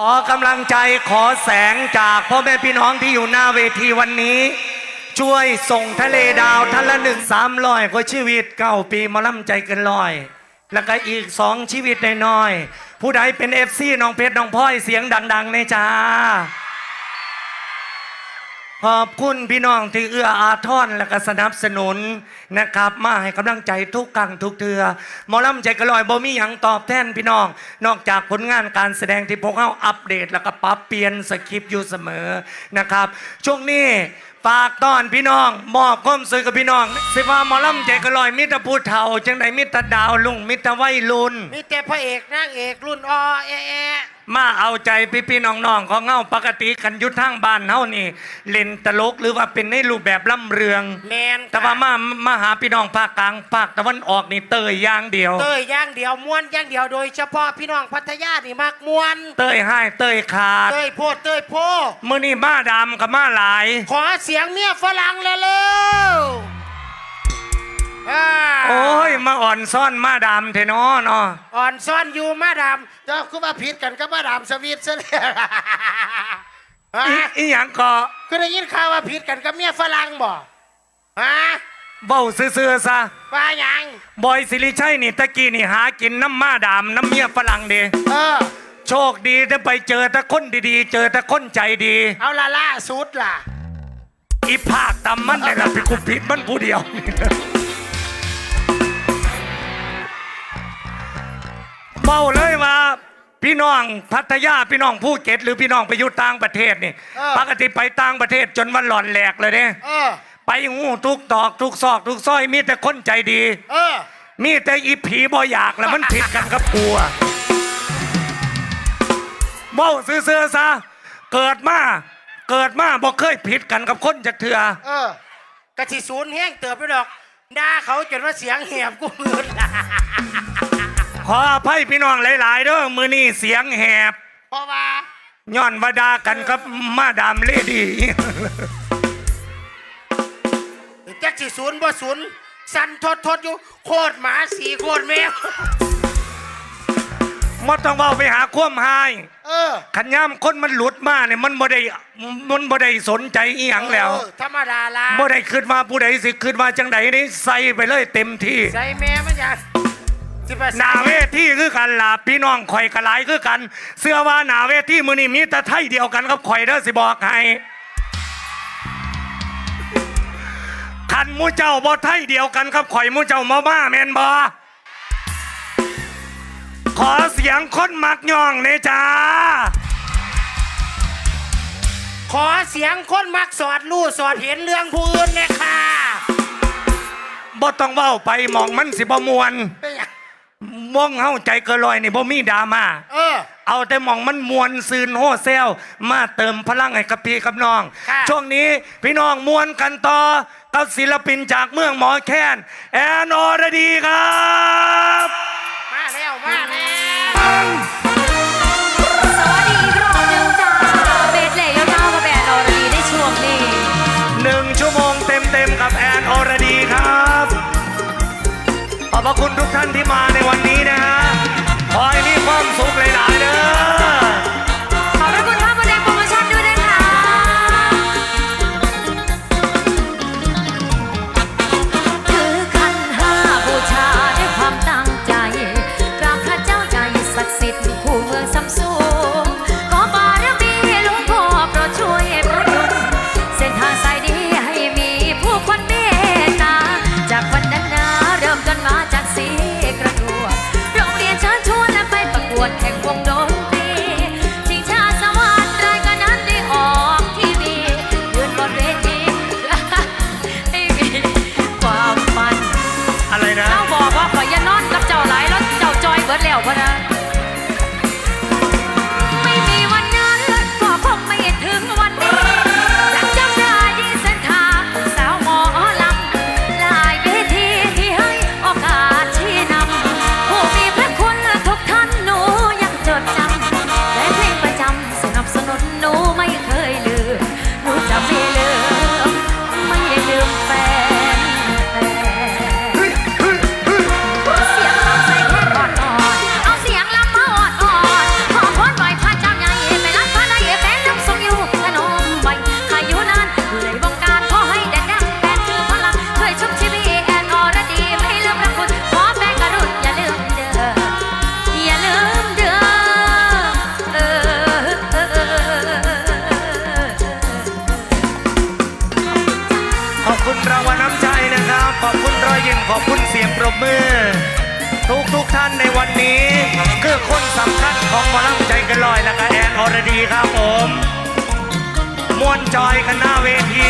ขอกำลังใจขอแสงจากพ่อแม่พี่น้องที่อยู่หน้าเวทีวันนี้ ช่วยส่งทะเลดาวท่านละหนึ่งสามร้อยก็ชีวิตเก้าปีมาล่ำใจเกินลอย แล้วก็อีกสองชีวิตน้อยๆผู้ใดเป็นเอฟซีน้องเพชรน้องพ้อยเสียงดังๆในจ้า ขอบคุณพี่น้องที่เอื้ออาทรและก็สนับสนุนนะครับ มาให้กำลังใจทุกครั้งทุกเทือหมอลำใจกระลอยบ่มีหยังตอบแทนพี่น้อง นอกจากผลงานการแสดงที่พวกเขาอัปเดต แล้วก็ปรับเปลี่ยนสคริปต์อยู่เสมอนะครับ ช่วงนี้ฝากต้อนพี่น้องมอบความสุขกับพี่น้องสิว่าหมอลำใจกระลอยมิตรผู้เฒ่าจังใดมิตรดาวลุงมิตรวัยรุ่นมีแต่พระเอกนางเอกรุ่นอแอแอ มาเอาใจพี่พี่ๆน้องๆของเงาปกติกันอยุททางบ้านเฮานี่ เล่นตลกหรือว่าเป็นในรูปแบบล่ำเรือง แมนแต่ว่ามามาหาพี่น้องภาคกลางภาคตะวันออกนี่เตยอย่างเดียว เต้ยอย่างเดียวม้วนอย่างเดียวโดยเฉพาะพี่น้องพัทยานี่มักม้วนเตยให้เตยขาดเต้ยโพดเต้ยโพมื้อนี้มาดำกับมาหลาย ขอเสียงเมียฝรั่งเร็วๆอ่า โอ้ยมาอ่อนซ่อนมาดำเทนอเนาะอ่อนซ่อนอยู่มาดามเจ้าคือว่าผิดกันกับมาดามสวีทซะแล้วฮะอีอีหยังก็คือได้ยินข่าวว่าผิดกันกับเมียฝรั่งบ่ฮะเบ้าซื่อๆซะว่าหยังบอยสิริชัยนี่ตะกี้นี่หากินน้ำมาดำน้ำเมียฝรั่งเดีเออโชคดีได้ไปเจอแต่คนดีๆ เจอแต่คนใจดี เอาละล่าสุดล่ะอีภาคตำมันนี่แหละไปคุผิดมันผู้เดียว เมาเลยว่า พี่น้องพัทยาพี่น้องภูเก็ตหรือพี่น้องไปอยู่ต่างประเทศนี่เออ ปกติไปต่างประเทศจนวันหลอนแหลกเลยเนี่ยเออ ไปงูทุกตอกทุกซอกทุกซอยมีแต่คนใจดี เออ มีแต่อีผีบ่อยากแล้วมันผิดกันกับกลัวเมาซื่อๆซะเกิดมาเกิดมาบ่เคยผิดกันกับคนจากเถือเออกะสิศูนย์แห้งเติบไปดอกด่าเขาจนว่าเสียงเหียบกูมืด ขออภัยพี่น้องหลายๆเด้อมือนี่เสียงแหบ เพราะว่าย้อนวาดากันกับมาดามเลดี้จักสิศูนย์บ่ศูนย์สั่นทดทดอยู่ โคตรหมาสีโคตรแมวมดต้องเว้าไปหาความหายเออขันย่ำคนมันหลุดมาเนี่ยมันบ่ได้มันบ่ได้สนใจอีหยังแล้วเออธรรมดาละบ่ได้คิดว่าผู้ใดสิคิดว่าจังใดนี่ใส่ไปเลยเต็มที่ ใส่แม่มันอย่าง สิบหนาเวทีคือกันล่ะพี่น้องข่อยกระหลายคือกัน เสื้อว่าหนาเวทีมือนี่มีแต่ไทยเดียวกันกับข่อยเด้อสิบอกให้คันหมูเจ้าบ่ไทยเดียวกันกับข่อยหมูเจ้ามาบ้าแมนบ่ขอเสียงคนมักย่องเนจ้า ขอเสียงคนมักสอดรู้สอดเห็นเรื่องผู้อื่นเลยค่ะบ่ต้องเว้าไปหมองมันสิบ่มวน เป็นหยัง ม่วงเฮาใจเกินลอยนี่บ่มีดราม่าเออ เอาแต่หมองมันมวนซืนโฮเซล มาเติมพลังให้กับพี่กับน้อง ค่ะ ช่วงนี้พี่น้องมวนกันต่อกับศิลปินจากเมืองหมอแคนแอนอรดีครับ มาแล้วมาแล้วสวัสดีอีกรอบหนึ่งจ้าเบสเล่ยาวๆกับแบรนด์ออรีได้ช่วงนี้หนึ่งชั่วโมงเต็มๆกับแอนอรดีครับ ขอบพระคุณทุกท่านที่มา รางวัลน้ำใจนะครับ ขอบคุณรอยยิ้มขอบคุณเสียงปรบมือ ทุกทุกท่านในวันนี้ คือคนสำคัญของหมอลำใจกันลอยและก็แอนอรดีครับผมมวนจอยกันหน้าเวที